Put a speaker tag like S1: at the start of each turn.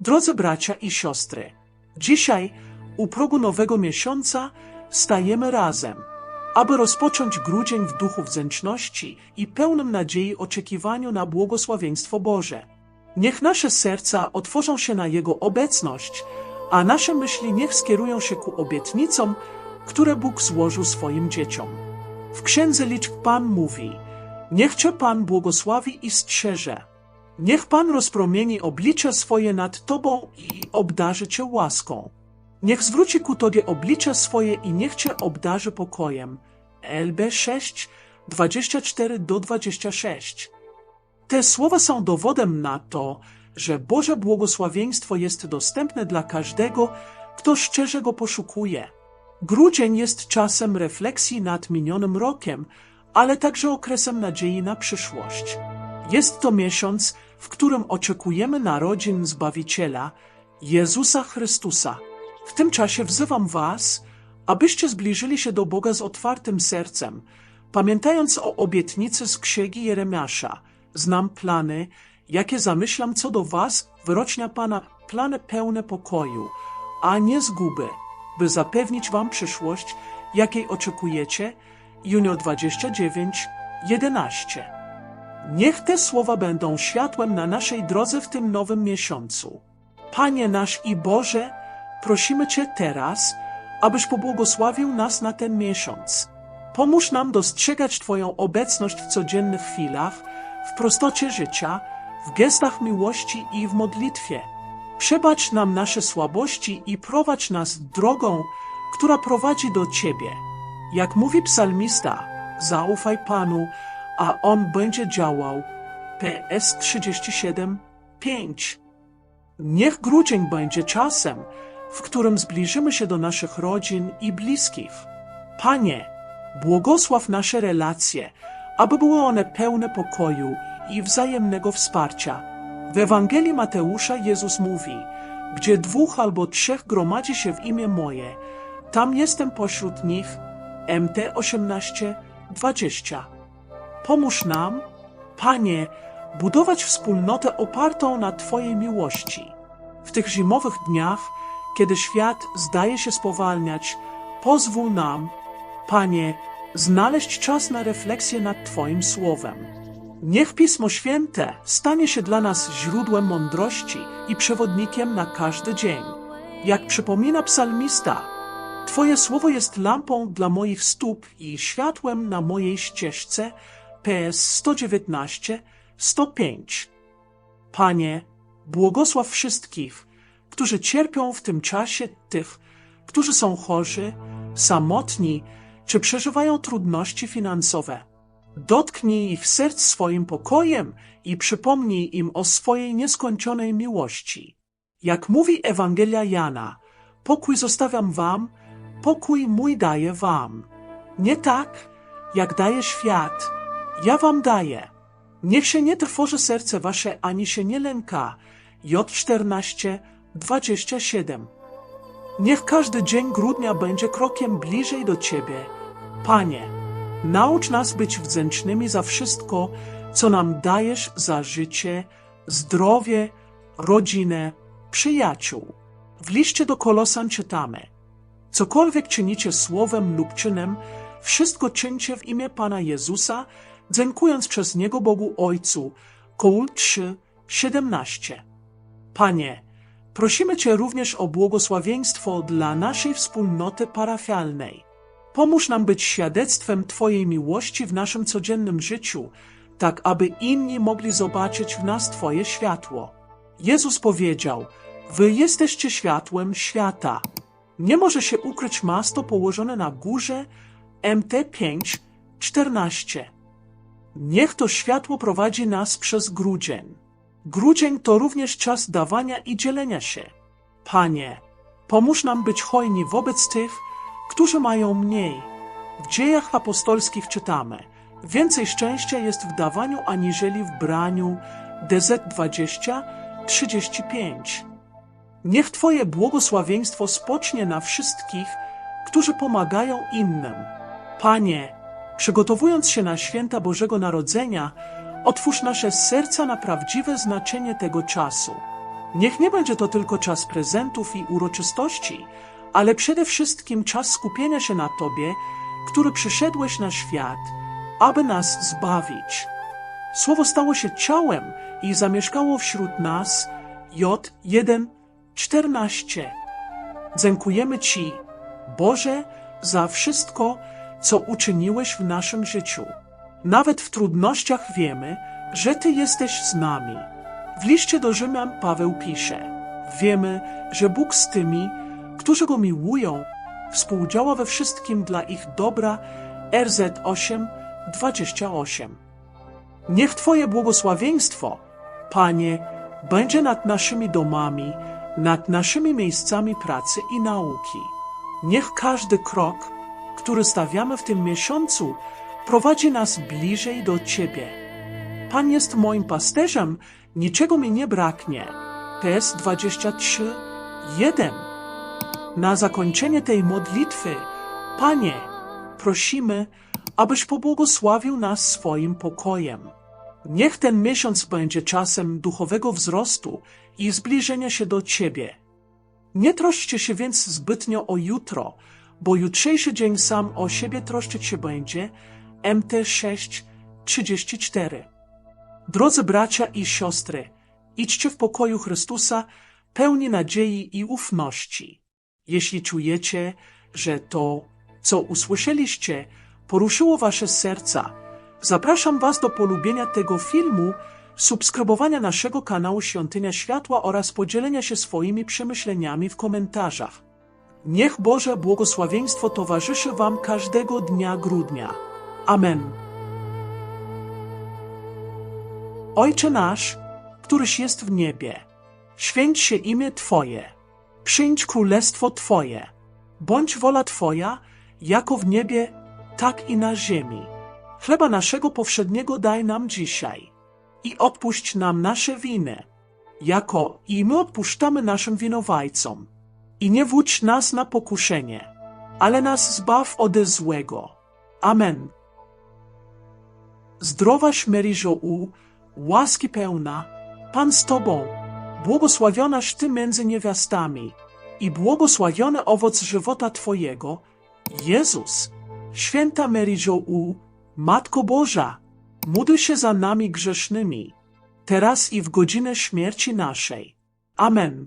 S1: Drodzy bracia i siostry, dzisiaj u progu nowego miesiąca stajemy razem, aby rozpocząć grudzień w duchu wdzięczności i pełnym nadziei oczekiwaniu na błogosławieństwo Boże. Niech nasze serca otworzą się na Jego obecność, a nasze myśli niech skierują się ku obietnicom, które Bóg złożył swoim dzieciom. W Księdze Liczb Pan mówi, niech Cię Pan błogosławi i strzeże. Niech Pan rozpromieni oblicze swoje nad Tobą i obdarzy Cię łaską. Niech zwróci ku Tobie oblicze swoje i niech Cię obdarzy pokojem. LB 6, 24 do 26. Te słowa są dowodem na to, że Boże błogosławieństwo jest dostępne dla każdego, kto szczerze go poszukuje. Grudzień jest czasem refleksji nad minionym rokiem, ale także okresem nadziei na przyszłość. Jest to miesiąc, w którym oczekujemy narodzin Zbawiciela, Jezusa Chrystusa. W tym czasie wzywam Was, abyście zbliżyli się do Boga z otwartym sercem, pamiętając o obietnicy z księgi Jeremiasza. Znam plany, jakie zamyślam co do Was, wyrocznia Pana, plany pełne pokoju, a nie zguby, by zapewnić Wam przyszłość, jakiej oczekujecie. Junior 29, 11. Niech te słowa będą światłem na naszej drodze w tym nowym miesiącu. Panie nasz i Boże, prosimy Cię teraz, abyś pobłogosławił nas na ten miesiąc. Pomóż nam dostrzegać Twoją obecność w codziennych chwilach, w prostocie życia, w gestach miłości i w modlitwie. Przebacz nam nasze słabości i prowadź nas drogą, która prowadzi do Ciebie. Jak mówi psalmista, zaufaj Panu, a On będzie działał. PS 37, 5. Niech grudzień będzie czasem, w którym zbliżymy się do naszych rodzin i bliskich. Panie, błogosław nasze relacje, aby były one pełne pokoju i wzajemnego wsparcia. W Ewangelii Mateusza Jezus mówi, gdzie dwóch albo trzech gromadzi się w imię moje, tam jestem pośród nich. MT 18, 20. Pomóż nam, Panie, budować wspólnotę opartą na Twojej miłości. W tych zimowych dniach, kiedy świat zdaje się spowalniać, pozwól nam, Panie, znaleźć czas na refleksję nad Twoim słowem. Niech Pismo Święte stanie się dla nas źródłem mądrości i przewodnikiem na każdy dzień. Jak przypomina psalmista, Twoje słowo jest lampą dla moich stóp i światłem na mojej ścieżce. PS 119, 105. Panie, błogosław wszystkich, którzy cierpią w tym czasie, tych, którzy są chorzy, samotni czy przeżywają trudności finansowe. Dotknij ich serc swoim pokojem i przypomnij im o swojej nieskończonej miłości. Jak mówi Ewangelia Jana, pokój zostawiam wam, pokój mój daję wam. Nie tak, jak daje świat, ja wam daję. Niech się nie trwoży serce wasze, ani się nie lęka. J14, 27. Niech każdy dzień grudnia będzie krokiem bliżej do Ciebie. Panie, naucz nas być wdzięcznymi za wszystko, co nam dajesz za życie, zdrowie, rodzinę, przyjaciół. W liście do Kolosan czytamy: Cokolwiek czynicie słowem lub czynem, wszystko czyńcie w imię Pana Jezusa, dziękując przez Niego Bogu Ojcu. Koł 3, 17. Panie, prosimy Cię również o błogosławieństwo dla naszej wspólnoty parafialnej. Pomóż nam być świadectwem Twojej miłości w naszym codziennym życiu, tak aby inni mogli zobaczyć w nas Twoje światło. Jezus powiedział: Wy jesteście światłem świata. Nie może się ukryć miasto położone na górze MT5 14. Niech to światło prowadzi nas przez grudzień. Grudzień to również czas dawania i dzielenia się. Panie, pomóż nam być hojni wobec tych, którzy mają mniej. W dziejach apostolskich czytamy: Więcej szczęścia jest w dawaniu aniżeli w braniu. DZ20 35. Niech Twoje błogosławieństwo spocznie na wszystkich, którzy pomagają innym. Panie, przygotowując się na święta Bożego Narodzenia, otwórz nasze serca na prawdziwe znaczenie tego czasu. Niech nie będzie to tylko czas prezentów i uroczystości, ale przede wszystkim czas skupienia się na Tobie, który przyszedłeś na świat, aby nas zbawić. Słowo stało się ciałem i zamieszkało wśród nas. J 1:14. Dziękujemy Ci, Boże, za wszystko, co uczyniłeś w naszym życiu. Nawet w trudnościach wiemy, że Ty jesteś z nami. W liście do Rzymian Paweł pisze: Wiemy, że Bóg z tymi, którzy go miłują, współdziała we wszystkim dla ich dobra. RZ 8, 28. Niech Twoje błogosławieństwo, Panie, będzie nad naszymi domami, nad naszymi miejscami pracy i nauki. Niech każdy krok, który stawiamy w tym miesiącu, prowadzi nas bliżej do Ciebie. Pan jest moim pasterzem, niczego mi nie braknie. PS 23, 1. Na zakończenie tej modlitwy, Panie, prosimy, abyś pobłogosławił nas swoim pokojem. Niech ten miesiąc będzie czasem duchowego wzrostu i zbliżenia się do Ciebie. Nie troszczcie się więc zbytnio o jutro, bo jutrzejszy dzień sam o siebie troszczyć się będzie. MT 6:34. Drodzy bracia i siostry, idźcie w pokoju Chrystusa, pełni nadziei i ufności. Jeśli czujecie, że to, co usłyszeliście, poruszyło wasze serca, zapraszam was do polubienia tego filmu, subskrybowania naszego kanału Świątynia Światła oraz podzielenia się swoimi przemyśleniami w komentarzach. Niech Boże błogosławieństwo towarzyszy Wam każdego dnia grudnia. Amen. Ojcze nasz, któryś jest w niebie, święć się imię Twoje, przyjdź królestwo Twoje, bądź wola Twoja, jako w niebie, tak i na ziemi. Chleba naszego powszedniego daj nam dzisiaj i odpuść nam nasze winy, jako i my odpuszczamy naszym winowajcom. I nie wódź nas na pokuszenie, ale nas zbaw ode złego. Amen. Zdrowaś Maryjo u, łaski pełna, Pan z Tobą, błogosławionaś Ty między niewiastami i błogosławiony owoc żywota Twojego, Jezus. Święta Maryjo u, Matko Boża, módl się za nami grzesznymi, teraz i w godzinę śmierci naszej. Amen.